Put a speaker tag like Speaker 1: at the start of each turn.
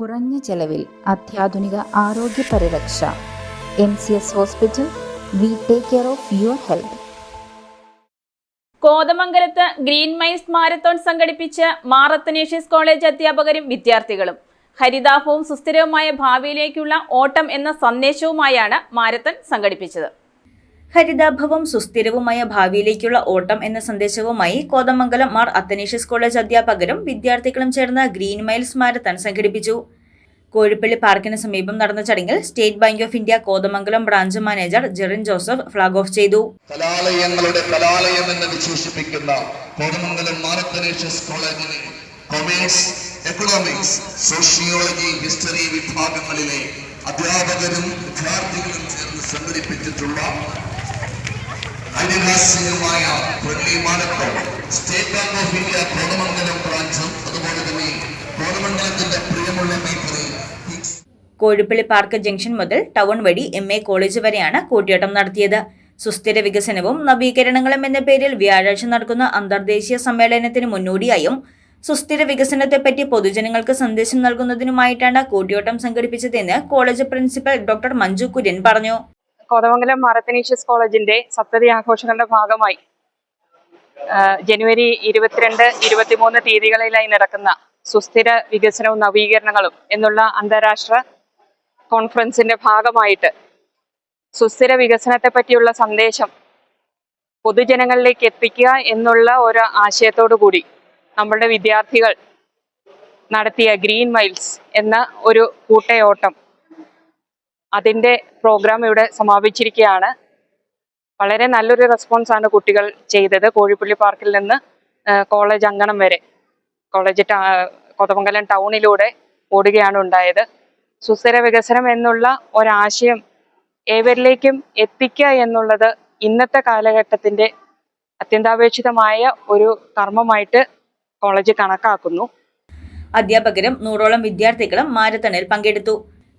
Speaker 1: കുറഞ്ഞ ചെലവിൽ അത്യാധുനിക ആരോഗ്യ പരിരക്ഷ. M C S hospital we take care of your health.
Speaker 2: കോതമംഗലത്ത് ഗ്രീൻ മൈൽസ് മാരത്തോൺ സംഘടിപ്പിച്ച് മാറത്തനേഷ്യസ് കോളേജ് അധ്യാപകരും വിദ്യാർത്ഥികളും. ഹരിതാഭവും സുസ്ഥിരവുമായ ഭാവിയിലേക്കുള്ള ഓട്ടം എന്ന സന്ദേശവുമായാണ് മാരത്തൺ സംഘടിപ്പിച്ചത്.
Speaker 3: ഹരിതാഭവും സുസ്ഥിരവുമായ ഭാവിയിലേക്കുള്ള ഓട്ടം എന്ന സന്ദേശവുമായി കോതമംഗലം മാർ അത്തനേഷ്യസ് കോളേജ് അധ്യാപകരും വിദ്യാർത്ഥികളും ചേർന്ന ഗ്രീൻ മൈൽസ് മാരത്തൺ സംഘടിപ്പിച്ചു. കോഴിപ്പള്ളി പാർക്കിന് സമീപം നടന്ന ചടങ്ങിൽ State Bank of India Kothamangalam branch manager Jerin Joseph flag off ചെയ്തു.
Speaker 4: കലാലയങ്ങളുടെ കലാലയം എന്ന് വിശേഷിപ്പിക്കുന്ന കോതമംഗലം മാരത്തനേഷ്യസ് കോളേജിലെ കൊമേഴ്സ് എക്കണോമിക്സ് സോഷ്യോളജി ഹിസ്റ്ററി വിഭാഗങ്ങളിലെ അധ്യാപകരും വിദ്യാർത്ഥികളും ചേർന്ന് സംഘടിപ്പിച്ചിട്ടുള്ള ഐതിഹാസികമായ friendly marathon State Bank of India Kothamangalam ബ്രാഞ്ചും അതുപോലെ തന്നെ കോതമംഗലത്തിന്റെ പ്രിയമുള്ള മേഖലയിൽ
Speaker 3: കോഴിപ്പള്ളി പാർക്ക് ജംഗ്ഷൻ മുതൽ ടൗൺ വഴി എം എ കോളേജ് വരെയാണ് കൂട്ടിയോട്ടം നടത്തിയത്. സുസ്ഥിര വികസനവും നവീകരണങ്ങളും എന്ന പേരിൽ വ്യാഴാഴ്ച നടക്കുന്ന അന്തർദേശീയ സമ്മേളനത്തിന് മുന്നോടിയായും സുസ്ഥിര വികസനത്തെപ്പറ്റി പൊതുജനങ്ങൾക്ക് സന്ദേശം നൽകുന്നതിനുമായിട്ടാണ് കൂട്ടിയോട്ടം സംഘടിപ്പിച്ചതെന്ന് college principal doctor Manju Kurian പറഞ്ഞു.
Speaker 5: കോതമംഗലം മാറത്തനീഷ്യസ് കോളേജിന്റെ സപ്തതി ആഘോഷങ്ങളുടെ ഭാഗമായി ജനുവരി ഇരുപത്തിരണ്ട് ഇരുപത്തിമൂന്ന് തീയതികളിലായി നടക്കുന്ന സുസ്ഥിര വികസനവും നവീകരണങ്ങളും എന്നുള്ള അന്താരാഷ്ട്ര കോൺഫറൻസിന്റെ ഭാഗമായിട്ട് സുസ്ഥിര വികസനത്തെ പറ്റിയുള്ള സന്ദേശം പൊതുജനങ്ങളിലേക്ക് എത്തിക്കുക എന്നുള്ള ഒരു ആശയത്തോടു കൂടി നമ്മളുടെ വിദ്യാർത്ഥികൾ നടത്തിയ ഗ്രീൻ മൈൽസ് എന്ന ഒരു കൂട്ടയോട്ടം അതിന്റെ പ്രോഗ്രാം ഇവിടെ സമാപിച്ചിരിക്കുകയാണ്. വളരെ നല്ലൊരു റെസ്പോൺസ് ആണ് കുട്ടികൾ ചെയ്തത്. കോഴിപ്പള്ളി പാർക്കിൽ നിന്ന് കോളേജ് അങ്കണം വരെ. കോളേജ് കൊതമംഗലം ടൗണിലൂടെ ഓടുകയാണ് ഉണ്ടായത്. സുസ്ഥിര വികസനം എന്നുള്ള ഒരാശയം ഏവരിലേക്കും എത്തിക്കുക എന്നുള്ളത് ഇന്നത്തെ കാലഘട്ടത്തിന്റെ അത്യന്താപേക്ഷിതമായ ഒരു കർമ്മമായിട്ട് കോളേജ് കണക്കാക്കുന്നു.
Speaker 3: അധ്യാപകരും നൂറോളം വിദ്യാർത്ഥികളും മാരത്തണിൽ പങ്കെടുത്തു.